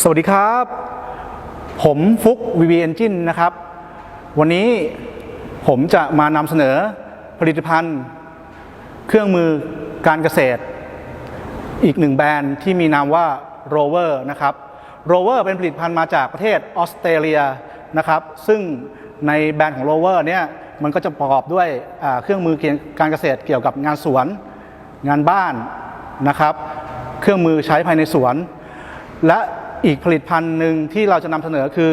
สวัสดีครับ ผมฟุก VV Engine นะครับ วันนี้ผมจะมานำเสนอผลิตภัณฑ์ เครื่องมือการเกษตร อีกหนึ่งแบรนด์ที่มีนามว่า Rover นะครับ Rover เป็นผลิตภัณฑ์มาจากประเทศออสเตรเลียนะครับ ซึ่งในแบรนด์ของ Rover เนี่ยมันก็จะประกอบด้วยเครื่องมือการเกษตรเกี่ยวกับงานสวน งานบ้านนะครับ เครื่องมือใช้ภายในสวน และ อีกผลิตภัณฑ์หนึ่งที่เราจะนำเสนอคือ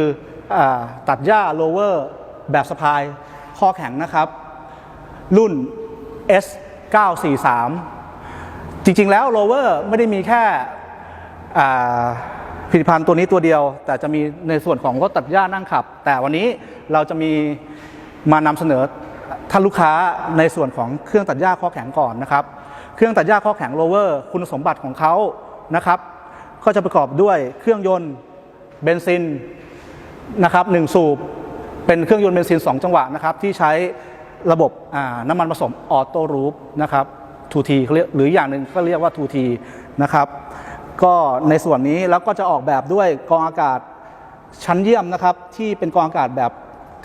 อตัดหญ้า Rover แบบสะพายข้อแข็งนะครับ รุ่น S943 จริงๆแล้ว Rover ไม่ได้มีแค่ผลิตภัณฑ์ตัวนี้ตัวเดียว แต่จะมีในส่วนของรถตัดหญ้านั่งขับ แต่วันนี้เราจะมีมานำเสนอท่านลูกค้าในส่วนของเครื่องตัดหญ้าข้อแข็งก่อนนะครับ เครื่องตัดหญ้าข้อแข็ง Rover คุณสมบัติของเขานะครับ ก็จะประกอบด้วยเครื่องยนต์เบนซินนะครับหนึ่งสูบ เป็นเครื่องยนต์เบนซิน 2 จังหวะนะครับที่ใช้ระบบน้ำมันผสมออโต้รูปนะครับ 2T เขาเรียกหรืออย่างหนึ่งก็เรียกว่า 2T นะครับก็ในส่วนนี้แล้วก็จะออกแบบด้วยกองอากาศชั้นเยี่ยมนะครับ ที่เป็นกองอากาศแบบ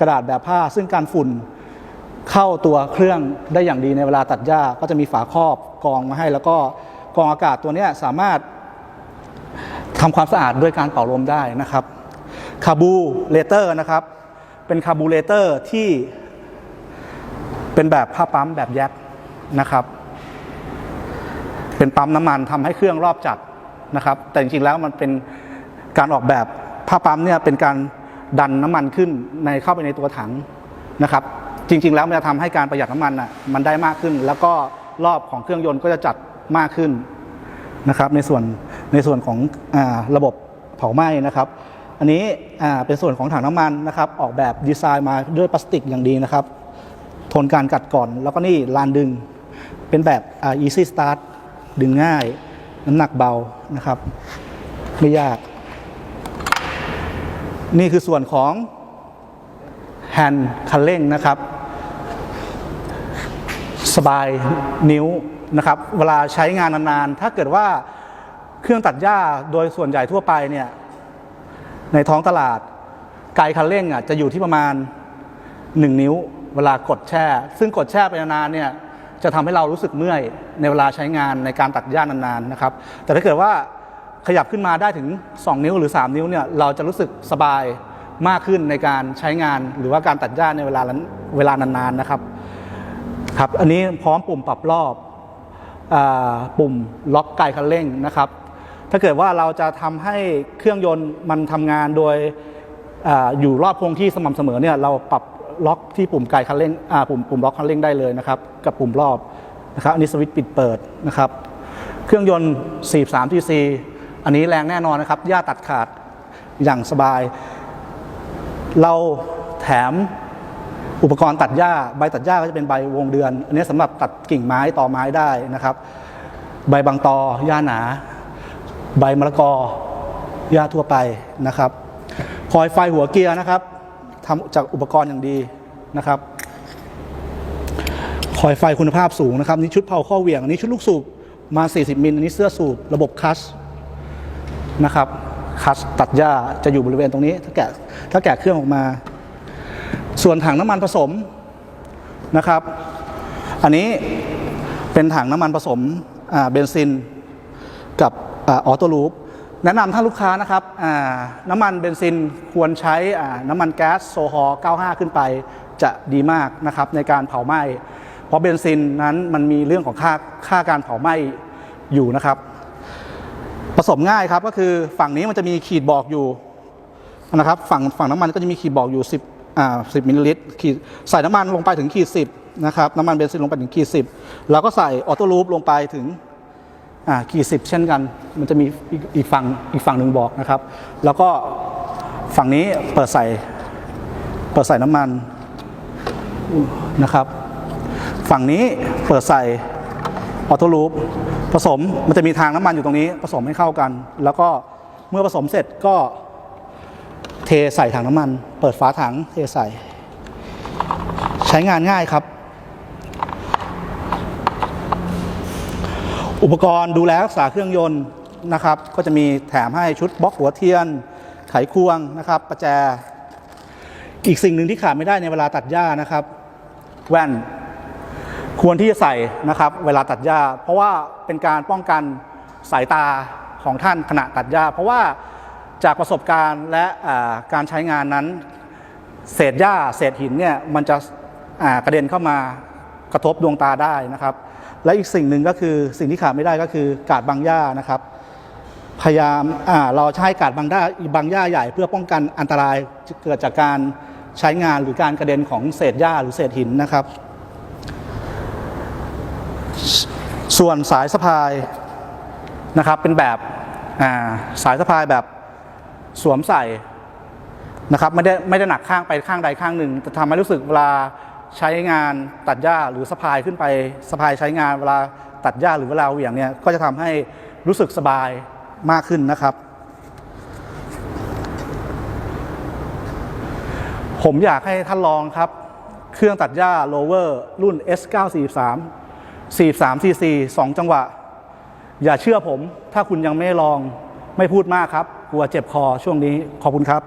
กระดาษแบบผ้า ซึ่งการฝุ่นเข้าตัวเครื่องได้อย่างดีในเวลาตัดหญ้า ก็จะมีฝาครอบกองมาให้ แล้วก็กองอากาศตัวนี้สามารถ ทำความสะอาดด้วยการเป่าลมได้นะครับคาบูเลเตอร์นะครับ เป็นคาบูเลเตอร์ที่เป็นแบบผ้าปั๊มแบบแยกนะครับ เป็นปั๊มน้ำมันทำให้เครื่องรอบจัดนะครับ แต่จริงๆแล้วมันเป็นการออกแบบผ้าปั๊มเนี่ยเป็นการดันน้ำมันขึ้นในเข้าไปในตัวถังนะครับ จริง ๆ แล้วมันจะทำให้การประหยัดน้ำมันอะมันได้มากขึ้น แล้วก็รอบของเครื่องยนต์ก็จะจัดมากขึ้นนะครับ ในส่วน ในส่วนของอระบบเผาไหม้นะครับ อันนี้เป็นส่วนของถังน้ำมันนะครับ ออกแบบดีไซน์มาด้วยพลาสติกอย่างดีนะครับ ทนการกัดก่อน แล้วก็นี่ลานดึง เป็นแบบอ่า easy start ดึงง่าย น้ำหนักเบานะครับ ไม่ยาก นี่คือส่วนของแฮนด์คันเร่งนะครับ สบายนิ้วนะครับ เวลาใช้งานนานๆ ถ้าเกิดว่า เครื่องตัดหญ้าโดยส่วนใหญ่ทั่วไปเนี่ยในท้องตลาดไกลคันเร่งอะจะอยู่ที่ประมาณ 1 นิ้วเวลากดแช่ ซึ่งกดแช่ไปนานๆเนี่ยจะทำให้เรารู้สึกเมื่อยในเวลาใช้งานในการตัดหญ้านานๆนะครับ แต่ถ้าเกิดว่าขยับขึ้นมาได้ถึง 2 นิ้วหรือ 3 นิ้วเนี่ยเราจะรู้สึกสบายมากขึ้นในการใช้งานหรือว่าการตัดหญ้าในเวลาลันเวลานานๆนะครับครับ อันนี้พร้อมปุ่มปรับรอบอปุ่มล็อกไกคันเร่งนะครับ ถ้าเกิดว่าเราจะทำให้เครื่องยนต์มันทำงานโดยออยู่รอบคงที่สม่ำเสมอเนี่ยเราปรับล็อกที่ปุ่มไกคันเร่งปุ่มปุ่มล็อกคันเร่งได้เลยนะครับ กับปุ่มรอบนะครับอันนี้สวิตช์ปิดเปิดนะครับ เครื่องยนต์ 43 cc อันนี้แรงแน่นอนนะครับหญ้าตัดขาดอย่างสบาย เราแถมอุปกรณ์ตัดหญ้าใบตัดหญ้าก็จะเป็นใบวงเดือน อันนี้สำหรับตัดกิ่งไม้ต่อไม้ได้นะครับ ใบบางตอหญ้าหนา ใบมะละกอหญ้าทั่วไปนะครับคอยไฟหัวเกียร์นะครับทำจากอุปกรณ์อย่างดีนะครับคอยไฟคุณภาพสูงนะครับนี่ชุดเผาข้อเหวี่ยงนี้ชุดลูกสูบมา 40 มิลอันนี้เสื้อสูบระบบคัชนะครับคัชตัดหญ้าจะอยู่บริเวณตรงนี้ ถ้าแกะถ้าแกะเครื่องออกมา ส่วนถังน้ำมันผสมนะครับ อันนี้เป็นถังน้ำมันผสมเบนซินกับ ออโต้ลูปแนะนำท่านลูกค้านะครับน้ำมันเบนซินควรใช้น้ำมันแก๊สโซฮอล์95 ขึ้นไปจะดีมากนะครับในการเผาไหม้ เพราะเบนซินนั้นมันมีเรื่องของค่าค่าการเผาไหม้อยู่นะครับ ผสมง่ายครับก็คือฝั่งนี้มันจะมีขีดบอกอยู่นะครับฝั่งฝั่งน้ำมันก็จะมีขีดบอกอยู่ 10อ่า10มิลลิลิตรขีดใส่น้ำมันลงไปถึงขีด 10นะครับน้ำมันเบนซินลงไปถึงขีด 10 แล้วก็ใส่ออโต้ลูปลงไปถึง อ่าขีด10เช่นกัน มันจะมีอีกอีกฝั่งอีกฝั่งหนึ่งบอกนะครับ แล้วก็ฝั่งนี้เปิดใส่เปิดใส่น้ำมันนะครับ ฝั่งนี้เปิดใส่ออโต้ลูปผสมมันจะมีทางน้ำมันอยู่ตรงนี้ ผสมให้เข้ากัน แล้วก็เมื่อผสมเสร็จก็เทใส่ถังน้ำมัน เปิดฝาถังเทใส่ ใช้งานง่ายครับ อุปกรณ์ดูแลรักษาเครื่องยนต์นะครับ ก็จะมีแถมให้ชุดบล็อกหัวเทียน ไขควงนะครับประแจ อีกสิ่งหนึ่งที่ขาดไม่ได้ในเวลาตัดหญ้านะครับ แว่นควรที่จะใส่นะครับ เวลาตัดหญ้า เพราะว่าเป็นการป้องกันสายตาของท่านขณะตัดหญ้า เพราะว่าจากประสบการณ์และการใช้งานนั้น เศษหญ้า เศษหินเนี่ยมันจะกระเด็นเข้ามา กระทบดวงตาได้นะครับ และอีกสิ่งหนึ่งก็คือสิ่งที่ขาดไม่ได้ก็คือกาดบางหญ้านะครับพยายามเราใช้กาดบางหญ้าบางหญ้าใหญ่ เพื่อป้องกันอันตรายเกิดจากการใช้งานหรือการกระเด็นของเศษหญ้าหรือเศษหินนะครับ ส่วนสายสะพายนะครับเป็นแบบาสายสะพายแบบสวมใส่นะครับไม่ได้ไม่ได้หนักข้างไปข้างใดข้างหนึ่งแต่ทำให้รู้สึกเวลา ใช้งานตัดหญ้าหรือสะพายขึ้นไปสะพายใช้งานเวลาตัดหญ้าหรือเวลาเหวี่ยงเนี่ยก็จะทำให้รู้สึกสบายมากขึ้นนะครับ ผมอยากให้ท่านลองครับ เครื่องตัดหญ้า Lower รุ่น S943 43 cc 2 จังหวะ อย่าเชื่อผม ถ้าคุณยังไม่ลองไม่พูดมากครับ กลัวเจ็บคอช่วงนี้ขอบคุณครับ